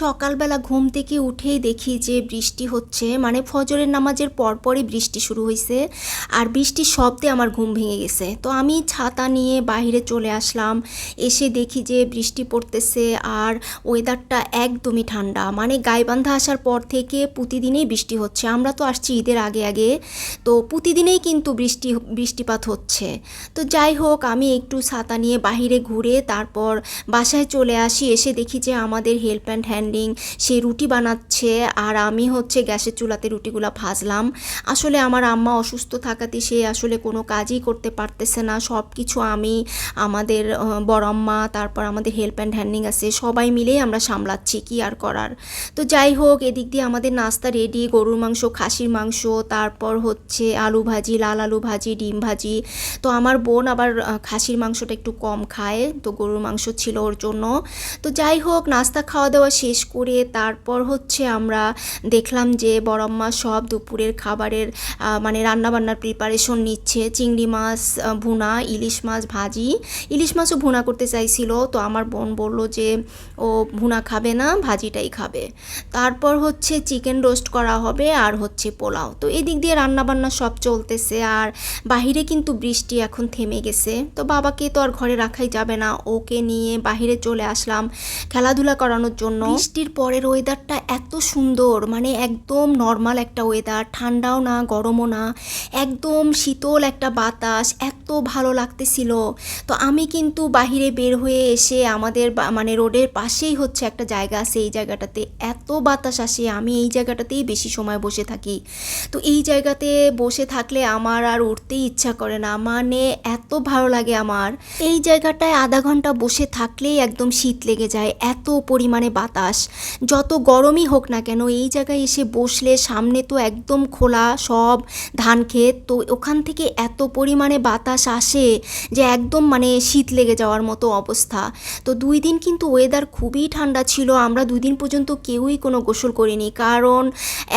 সকালবেলা ঘুম থেকে উঠেই দেখি যে বৃষ্টি হচ্ছে। মানে ফজরের নামাজের পরপরই বৃষ্টি শুরু হয়েছে আর বৃষ্টির শব্দে আমার ঘুম ভেঙে গেছে। তো আমি ছাতা নিয়ে বাইরে চলে আসলাম, এসে দেখি যে বৃষ্টি পড়তেছে আর ওয়েদারটা একদমই ঠান্ডা। মানে গাইবান্ধা আসার পর থেকে প্রতিদিনই বৃষ্টি হচ্ছে। আমরা তো আসছি ঈদের আগে আগে, তো প্রতিদিনেই কিন্তু বৃষ্টি, বৃষ্টিপাত হচ্ছে। তো যাই হোক, আমি একটু ছাতা নিয়ে বাইরে ঘুরে তারপর বাসায় চলে আসি, এসে দেখি যে আমাদের হেল্প অ্যান্ড হ্যান্ডিং সে রুটি বানাচ্ছে আর আমি হচ্ছে গ্যাসের চুলাতে রুটিগুলো ভাজলাম। আসলে আমার আম্মা অসুস্থ থাকাতে সে আসলে কোনো কাজই করতে পারতেছে না। সব কিছু আমি, আমাদের বড় আম্মা, তারপর আমাদের হেল্প অ্যান্ড হ্যান্ডিং আছে, সবাই মিলেই আমরা সামলাচ্ছি কি আর করার। তো যাই হোক, এদিক দিয়ে আমাদের নাস্তা রেডি গরুর মাংস, খাসির মাংস, তারপর হচ্ছে আলু ভাজি, লাল আলু ভাজি, ডিম ভাজি। তো আমার বোন আবার খাসির মাংসটা একটু কম খায়, তো গরুর মাংস ছিল ওর জন্য। তো যাই হোক, নাস্তা খাওয়া দাওয়া শেষ করে তারপর হচ্ছে আমরা দেখলাম যে বড়ম্মা সব দুপুরের খাবারের মানে রান্নাবান্নার প্রিপারেশন নিচ্ছে। চিংড়ি মাছ ভুনা, ইলিশ মাছ, ভাজি। ইলিশ মাছও ভুনা করতে চাইছিল, তো আমার বোন বলল যে ও ভুনা খাবে না, ভাজিটাই খাবে। তারপর হচ্ছে চিকেন রোস্ট করা হবে আর হচ্ছে পোলাও। তো এদিক দিয়ে রান্নাবান্না সব চলতেছে আর বাহিরে কিন্তু বৃষ্টি এখন থেমে গেছে। তো বাবাকে তো আর ঘরে রাখাই যাবে না। ওকে নিয়ে বাহিরে চলে আসলাম খেলাধুলা করানোর জন্য। বৃষ্টির পরের ওয়েদারটা এত সুন্দর মানে একদম নর্মাল একটা ওয়েদার ঠান্ডাও না, গরমও না, একদম শীতল একটা বাতাস, এত ভালো লাগতেছিল। তো আমি কিন্তু বাহিরে বের হয়ে এসে আমাদের মানে রোডের পাশেই হচ্ছে একটা জায়গা আছে এই জায়গাটাতে, এত বাতাস আসে, আমি এই জায়গাটাতেই বেশি সময় বসে থাকি। তো এই জায়গাতে বসে থাকলে আমার আর উঠতেই ইচ্ছা করে না মানে এত ভালো লাগে আমার। এই জায়গাটায় আধা ঘণ্টা বসে থাকলেই একদম শীত লেগে যায়, এত পরিমাণে বাতাস। যত গরমই হোক না কেন, এই জায়গায় এসে বসলে সামনে তো একদম খোলা সব ধান ক্ষেত, তো ওখান থেকে এত পরিমাণে বাতাস আসে যে একদম মানে শীত লেগে যাওয়ার মতো অবস্থা। তো দুই দিন কিন্তু ওয়েদার খুবই ঠান্ডা ছিল, আমরা দুই দিন পর্যন্ত কেউই কোনো গোসল করিনি, কারণ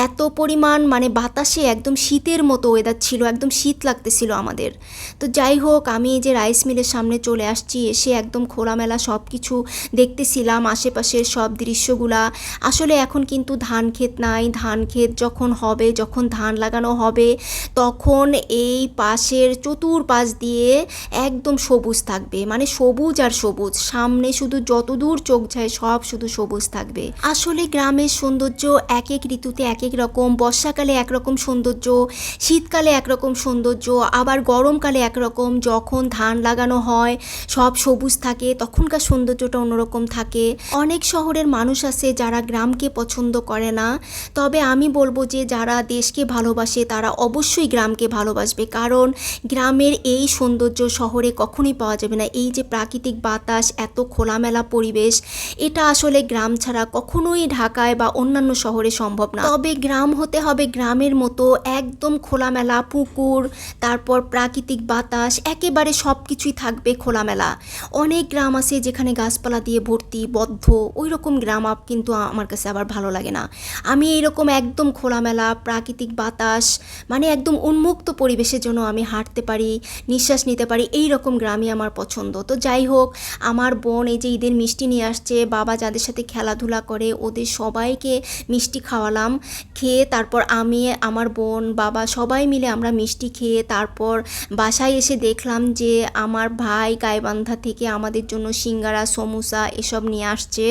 এত পরিমাণ মানে বাতাসে একদম শীতের মতো ওয়েদার ছিল, একদম শীত লাগতেছিল আমাদের। তো যাই হোক, আমি এই যে রাইস মিলের সামনে চলে আসছি, এসে একদম খোলামেলা সব কিছু দেখতেছিলাম, আশেপাশের সব দৃশ্যগুলা। আসলে এখন কিন্তু ধান ক্ষেত নাই। ধান ক্ষেত যখন হবে, যখন ধান লাগানো হবে, তখন এই পাশের চতুর্পাশ দিয়ে একদম সবুজ থাকবে। মানে সবুজ আর সবুজ। সামনে শুধু যতদূর চোখ যায়, সব শুধু সবুজ থাকবে। আসলে গ্রামের সৌন্দর্য এক এক ঋতুতে এক এক রকম। বর্ষাকালে একরকম সৌন্দর্য, শীতকালে একরকম সৌন্দর্য, আবার গরমকালে একরকম। যখন ধান লাগানো হয়, সব সবুজ থাকে, তখনকার সৌন্দর্যটা অন্যরকম থাকে। অনেক শহরের মানুষ আছে যারা গ্রামকে পছন্দ করে না। তবে আমি বলব যে যারা দেশকে ভালোবাসে তারা অবশ্যই গ্রামকে ভালোবাসবে। কারণ গ্রামের এই সৌন্দর্য শহরে কখনোই পাওয়া যাবে না। এই যে প্রাকৃতিক বাতাস, এত খোলামেলা পরিবেশ, এটা আসলে গ্রাম ছাড়া কখনোই ঢাকায় বা অন্যান্য শহরে সম্ভব না। তবে গ্রাম হতে হবে গ্রামের মতো একদম খোলামেলা পুকুর, তারপর প্রাকৃতিক বাতাস, একেবারে সব কিছুই থাকবে খোলামেলা। অনেক গ্রাম আছে যেখানে গাছপালা দিয়ে ভর্তি, বদ্ধ ওই রকম গ্রাম আপ কিন্তু আমার কাছে আবার ভালো লাগে না। আমি এইরকম একদম খোলামেলা, প্রাকৃতিক বাতাস মানে একদম উন্মুক্ত পরিবেশের জন্য আমি হাঁটতে পারি, নিঃশ্বাস নিতে পারি এই রকম গ্রামই আমার পছন্দ। তো যাই হোক, আমার বোন এই যে ঈদের মিষ্টি নিয়ে আসছে, বাবা যাদের সাথে খেলাধুলা করে, ওদের সবাইকে মিষ্টি খাওয়ালাম, খেয়ে তারপর আমি, আমার বোন, বাবা সবাই মিলে আমরা মিষ্টি খেয়ে তারপর বাসায় এসে দেখলাম যে আমার ভাই গাইবান্ধা থেকে আমাদের জন্য সিঙ্গারা, সমুসা এসব নিয়ে আসছে।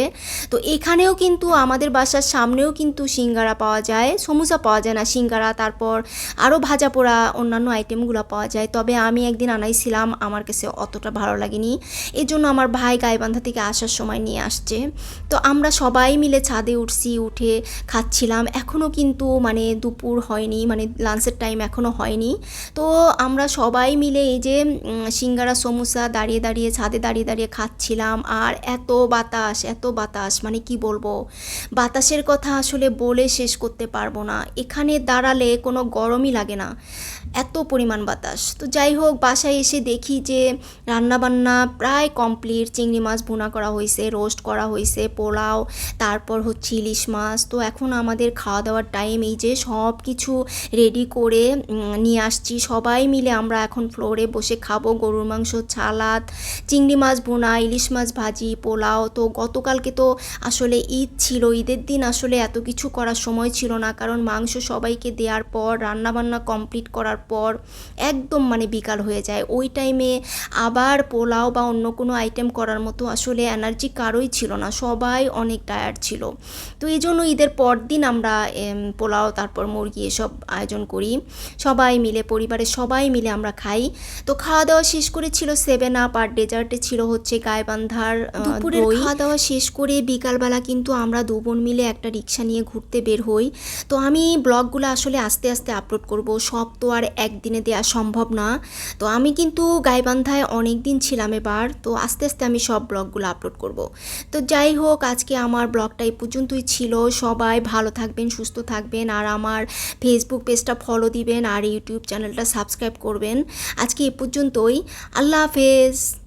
তো এখানেও কিন্তু আমাদের বাসার সামনেও কিন্তু সিঙ্গারা পাওয়া যায়, সমুসা পাওয়া যায় না সিঙ্গারা, তারপর আরও ভাজা পোড়া অন্যান্য আইটেমগুলো পাওয়া যায়। তবে আমি একদিন আনাইছিলাম, আমার কাছে অতটা ভালো লাগেনি। এই জন্য আমার ভাই গাইবান্ধা থেকে আসার সময় নিয়ে আসছে। তো আমরা সবাই মিলে ছাদে উঠছি, উঠে খাচ্ছিলাম। এখনও কিন্তু মানে দুপুর হয়নি মানে লাঞ্চের টাইম এখনও হয়নি। তো আমরা সবাই মিলে এই যে সিঙ্গারা, সমোসা দাঁড়িয়ে দাঁড়িয়ে, ছাদে দাঁড়িয়ে দাঁড়িয়ে খাচ্ছিলাম। আর এত বাতাস এত বাতাস মানে কি বলব? বাতাসের কথা আসলে বলে শেষ করতে পারব না। এখানে দাঁড়ালে কোনো গরমই লাগে না। এত পরিমাণ বাতাস। তো যাই হোক, বাসায় এসে দেখি যে রান্নাবান্না প্রায় কমপ্লিট। চিংড়ি মাছ ভুনা করা হয়েছে রোস্ট করা হয়েছে পোলাও, তারপর হচ্ছে ইলিশ মাছ। তো এখন আমাদের খাওয়া দাওয়ার টাইম। এই যে সব কিছু রেডি করে নিয়ে আসছি। সবাই মিলে আমরা এখন ফ্লোরে বসে খাব। গরুর মাংস, ছালাদ, চিংড়ি মাছ ভুনা, ইলিশ মাছ ভাজি, পোলাও। তো গতকালকে তো আসলে ঈদ ছিল ঈদের দিন আসলে এত কিছু করার সময় ছিল না। কারণ মাংস সবাইকে দেওয়ার পর রান্নাবান্না কমপ্লিট করার পর একদম মানে বিকাল হয়ে যায়। ওই টাইমে আবার পোলাও বা অন্য কোনো আইটেম করার মতো আসলে এনার্জি কারোই ছিল না। সবাই অনেক টায়ার্ড ছিল। তো এই জন্য ঈদের পর দিন আমরা পোলাও তারপর মুরগি এসব আয়োজন করি। সবাই মিলে পরিবারের সবাই মিলে আমরা খাই। তো খাওয়া দাওয়া শেষ করে ছিল সেভেন আপ আর ডেজার্টে ছিল হচ্ছে গায়েবান্ধার আহ, দুপুরের খাওয়া দাওয়া শেষ করে বিকালবেলা কিন্তু আমরা দু বোন মিলে একটা রিক্সা নিয়ে ঘুরতে বের হই। তো আমি ব্লগগুলো আসলে আস্তে আস্তে আপলোড করব। সব তো আর একদিনে দেওয়া সম্ভব না। তো আমি কিন্তু গাইবান্ধায় অনেক দিন ছিলাম এবার। তো আস্তে আস্তে আমি সব ব্লগগুলো আপলোড করব। তো যাই হোক, আজকে আমার ব্লগটা এই পর্যন্তই ছিল। সবাই ভালো থাকবেন, সুস্থ থাকবেন আর আমার ফেসবুক পেজটা ফলো দিবেন আর ইউটিউব চ্যানেলটা সাবস্ক্রাইব করবেন। আজকে এ পর্যন্তই। আল্লাহ হাফেজ।